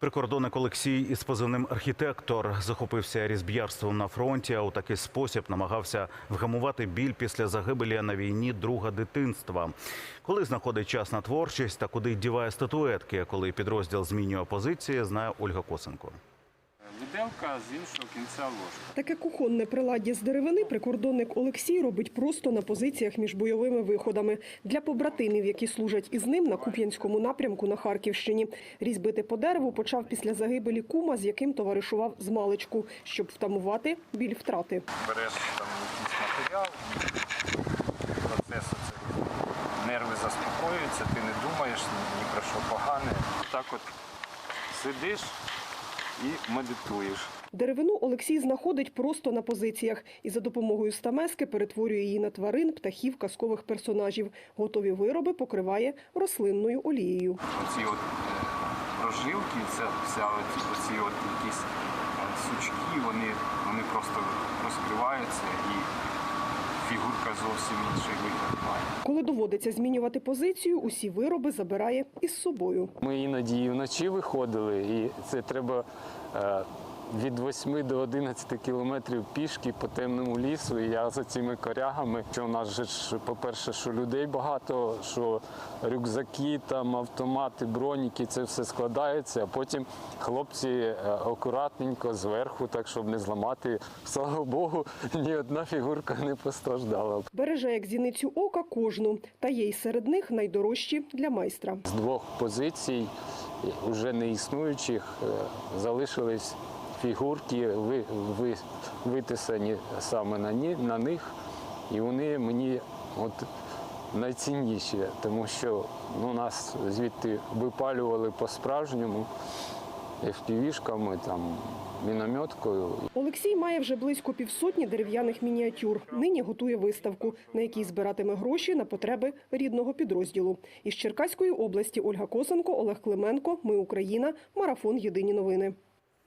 Прикордонник Олексій із позивним архітектор захопився різб'ярством на фронті. А у такий спосіб намагався вгамувати біль після загибелі на війні друга дитинства. Коли знаходить час на творчість та куди діває статуетки, коли підрозділ змінює позиції, знає Ольга Косенко. Виделка з іншого кінця ложки. Таке кухонне приладдя з деревини прикордонник Олексій робить просто на позиціях між бойовими виходами для побратимів, які служать із ним на Куп'янському напрямку на Харківщині. Різьбити по дереву почав після загибелі кума, з яким товаришував з маличку, щоб втамувати біль втрати. Береш там якийсь матеріал, процес нерви заспокоюються, ти не думаєш ні про що погане. Так от сидиш і медитуєш. Деревину Олексій знаходить просто на позиціях і за допомогою стамески перетворює її на тварин, птахів, казкових персонажів. Готові вироби покриває рослинною олією. Оці от е, прожилки, це вся от, оці от якісь е, сучки, вони, вони просто розкриваються і фігурка зовсім має. Коли доводиться змінювати позицію, усі вироби забирає із собою. Ми іноді і вночі виходили, і це треба е, від 8 до 11 кілометрів пішки по темному лісу. І я за цими корягами, що у нас же ж, по-перше, що людей багато, що рюкзаки, там автомати, броніки, це все складається. А потім хлопці е, акуратненько зверху, так щоб не зламати. Слава Богу, ні одна фігурка не постраждала. Береже як зіницю ока кожну, та є й серед них найдорожчі для майстра. З двох позицій, вже не існуючих, е, залишились фігурки, ви, ви, витисані саме на, ні, на них, і вони мені от найцінніші, тому що ну, нас звідти випалювали по-справжньому FPV-шками, там, мінометкою. Олексій має вже близько півсотні дерев'яних мініатюр. Нині готує виставку, на якій збиратиме гроші на потреби рідного підрозділу. Із Черкаської області Ольга Косенко, Олег Клименко. Ми Україна. Марафон. Єдині новини.